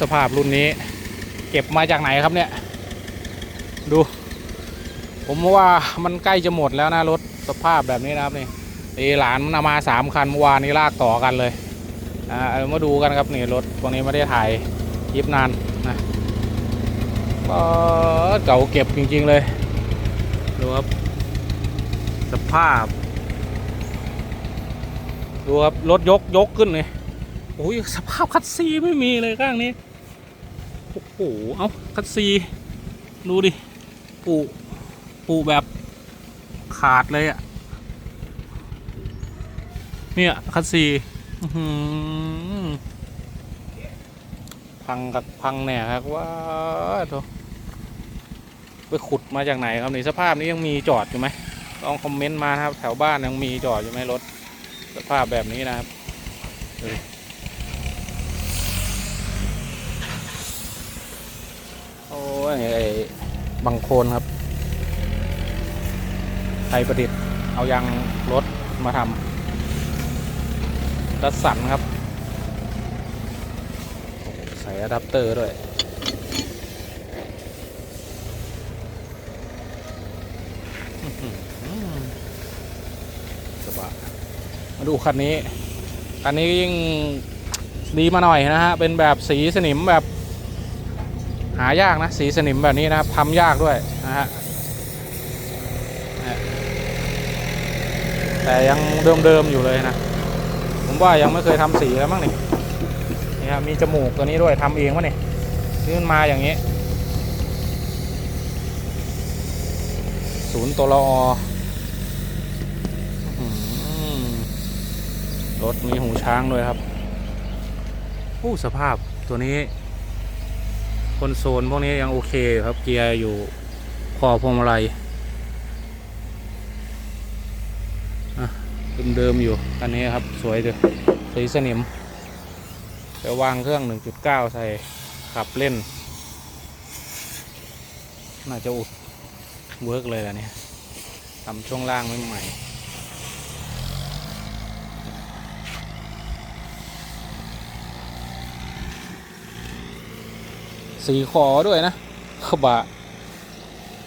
สภาพรุ่นนี้ เก็บมาจากไหนครับเนี่ย ดู ผมว่ามันใกล้จะหมดแล้วนะรถสภาพแบบนี้นะครับนี่นี่หลานมันามาสามคันเมื่อวานนี้ลากต่อกันเลยอ่ามาดูกันครับนี่รถพวกนี้ไม่ได้ถ่ายคลิปนานนะก็เก่าเก็บจริง ๆ เลยดูครับสภาพ ดูครับรถยกยกขึ้นเลย โอ้ยสภาพคัดซีไม่มีเลยข้างนี้ โอ้โห เอาคัดซี ดูดิ ปูปูแบบขาดเลยอะ่ะ เนี่ย คัดซีพังกับพังแน่ครับว้าโถไปขุดมาจากไหนครับนี่สภาพนี้ยังมีจอดอยู่ไหมลองคอมเมนต์มานะครับ แถวบ้านยังมีจอดอยู่ไหมรถสภาพแบบนี้นะครับดูดิโอ้ย ไอ้บังโคลนครับ ไทยประดิษฐ์เอายางรถมาทำดัดสันครับ ใส่อะแดปเตอร์ด้วยสบายมาดูคันนี้ คันนี้ยิ่งดีมาหน่อยนะฮะ เป็นแบบสีสนิมแบบ หายากนะสีสนิมแบบนี้นะครับทำยากด้วยนะฮะแต่ยังเดิมๆอยู่เลยนะผมว่ายังไม่เคยทำสีแล้วมั้งนี่นี่ครับมีจมูกตัวนี้ด้วยทำเองวะนี่นี่มันมาอย่างนี้ ศูนย์ตัวละออรถมีหูช้างด้วยครับ ผู้สภาพตัวนี้ คอนโซลพวกนี้ยังโอเคครับเกียร์อยู่คอพวงมาลัยเดิมๆอยู่อันนี้ครับสวยเลยสีสนิมเดี๋ยววางเครื่อง 1.9 ใส่ขับเล่น น่าจะอุดเวิร์กเลยแหละเนี่ยทำช่วงล่างใหม่ๆ สีขอด้วยนะขบะ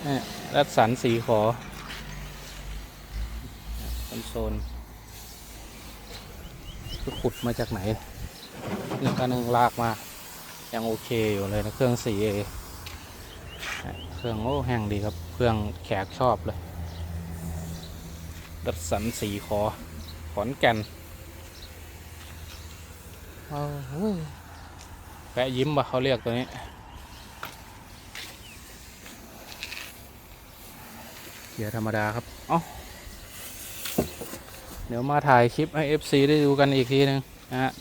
นี่ยรัดสันสีขอคอนโซลคือขุดมาจากไหนนี่ก็นึงลากมา ยังโอเคอยู่เลยนะเครื่องสีเอเครื่องโอ้แห้งดีครับ เครื่องแขกชอบเลย ดัดสันสีขอ ขอนแก่นเอาเฮ้ยแปะยิ้มปะเขาเรียกตัวนี้ กียร์ธรรมดาครับ เอ้า เดี๋ยวมาถ่ายคลิปให้ FC ได้ดูกันอีกทีนึงนะฮะ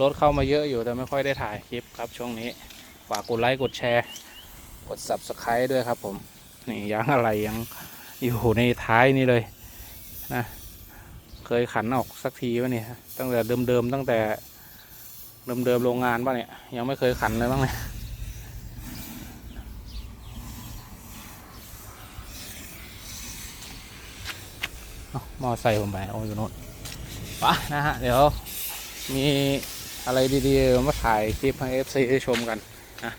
รถเข้ามาเยอะอยู่แต่ไม่ค่อยได้ถ่ายคลิปครับช่วงนี้ ฝากกดไลค์กดแชร์ กด Subscribe ด้วยครับผม นี่ยังอะไรยังอยู่ในท้ายนี่เลยนะ เคยขันออกสักทีวะเนี่ย ตั้งแต่เดิมๆตั้งแต่เดิมๆโรงงานป่ะเนี่ย ยังไม่เคยขันเลยบ้างเลยเอ้า มอไซค์ผมไปโอ้อยู่โน่นปะนะฮะ เดี๋ยวมีอะไรดีๆ มาถ่ายคลิปให้ FC ได้ชมกันนะ